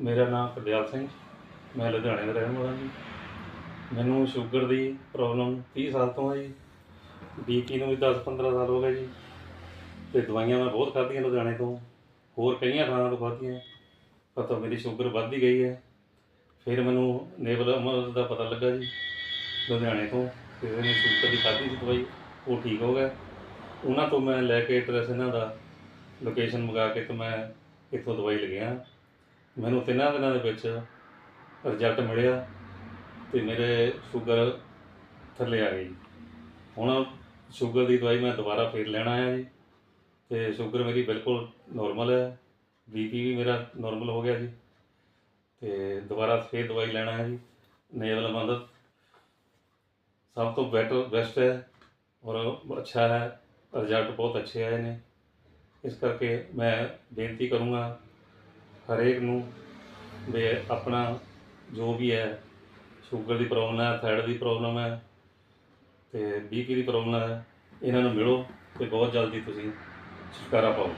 ਮੇਰਾ ਨਾਮ ਕਰਦਿਆਲ ਸਿੰਘ, ਮੈਂ ਲੁਧਿਆਣੇ ਦਾ ਰਹਿਣ ਵਾਲਾ ਜੀ। ਮੈਨੂੰ ਸ਼ੂਗਰ ਦੀ ਪ੍ਰੋਬਲਮ 30 ਸਾਲ ਤੋਂ ਹੈ ਜੀ। ਬੀਪੀ ਨੂੰ ਵੀ 10-15 ਸਾਲ ਹੋ ਗਏ ਜੀ। ਤੇ ਦਵਾਈਆਂ ਮੈਂ ਬਹੁਤ ਖਾਧੀਆਂ ਲੁਧਿਆਣੇ ਤੋਂ। ਹੋਰ ਕਈਆਂ ਥਾਵਾਂ ਤੋਂ ਖਾਧੀਆਂ। ਪਰ ਤਾਂ ਮੇਰੀ ਸ਼ੂਗਰ ਵੱਧਦੀ ਗਈ ਹੈ। ਫਿਰ ਮੈਨੂੰ ਨੇਵਲ ਅਮਰ ਦਾ ਪਤਾ ਲੱਗਾ ਜੀ, ਲੁਧਿਆਣੇ ਤੋਂ। ਫਿਰ ਮੈਨੂੰ ਸ਼ੂਗਰ ਦੀ ਖਾਧੀ ਸੀ ਦਵਾਈ, ਉਹ ਠੀਕ ਹੋ ਗਿਆ। ਉਹਨਾਂ ਤੋਂ ਮੈਂ ਲੈ ਕੇ ਐਡਰੈਸ ਇਹਨਾਂ ਦਾ, ਲੋਕੇਸ਼ਨ ਮੰਗਾ ਕੇ ਤੇ ਮੈਂ ਇੱਥੋਂ ਦਵਾਈ ਲਗਿਆ ਮੈਨੂੰ ਤਿੰਨਾਂ ਦਿਨਾਂ ਦੇ ਵਿੱਚ ਰਿਜ਼ਲਟ ਮਿਲਿਆ ਤੇ ਮੇਰੇ ਸ਼ੂਗਰ ਥੱਲੇ ਆ ਗਈ। ਹੁਣ ਸ਼ੂਗਰ ਦੀ ਦਵਾਈ ਮੈਂ ਦੁਬਾਰਾ ਫੇਰ ਲੈਣਾ ਆਇਆ ਜੀ ਤੇ ਸ਼ੂਗਰ ਮੇਰੀ ਬਿਲਕੁਲ ਨੋਰਮਲ ਹੈ। ਬੀਪੀ ਵੀ ਮੇਰਾ ਨੋਰਮਲ ਹੋ ਗਿਆ ਜੀ ਤੇ ਦੁਬਾਰਾ ਫੇਰ ਦਵਾਈ ਲੈਣਾ ਹੈ ਜੀ। ਨੇਵਲ ਮਦਦ ਸਭ ਤੋਂ ਬੈਟਰ ਬੈਸਟ ਹੈ ਔਰ ਅੱਛਾ ਹੈ। ਰਿਜ਼ਲਟ ਬਹੁਤ ਅੱਛੇ ਆਏ ਨੇ। ਇਸ ਕਰਕੇ ਮੈਂ ਬੇਨਤੀ ਕਰੂੰਗਾ ਹਰੇਕ ਨੂੰ ਵੀ ਆਪਣਾ ਜੋ ਵੀ ਹੈ ਸ਼ੂਗਰ ਦੀ ਪ੍ਰੋਬਲਮ ਹੈ ਥਾਇਰਡ ਦੀ ਪ੍ਰੋਬਲਮ ਹੈ ਤੇ ਬੀਪੀ ਦੀ ਪ੍ਰੋਬਲਮ ਹੈ, ਇਹਨਾਂ ਨੂੰ ਮਿਲੋ ਤੇ ਬਹੁਤ ਜਲਦੀ ਤੁਸੀਂ ਛੁਟਕਾਰਾ ਪਾਓ।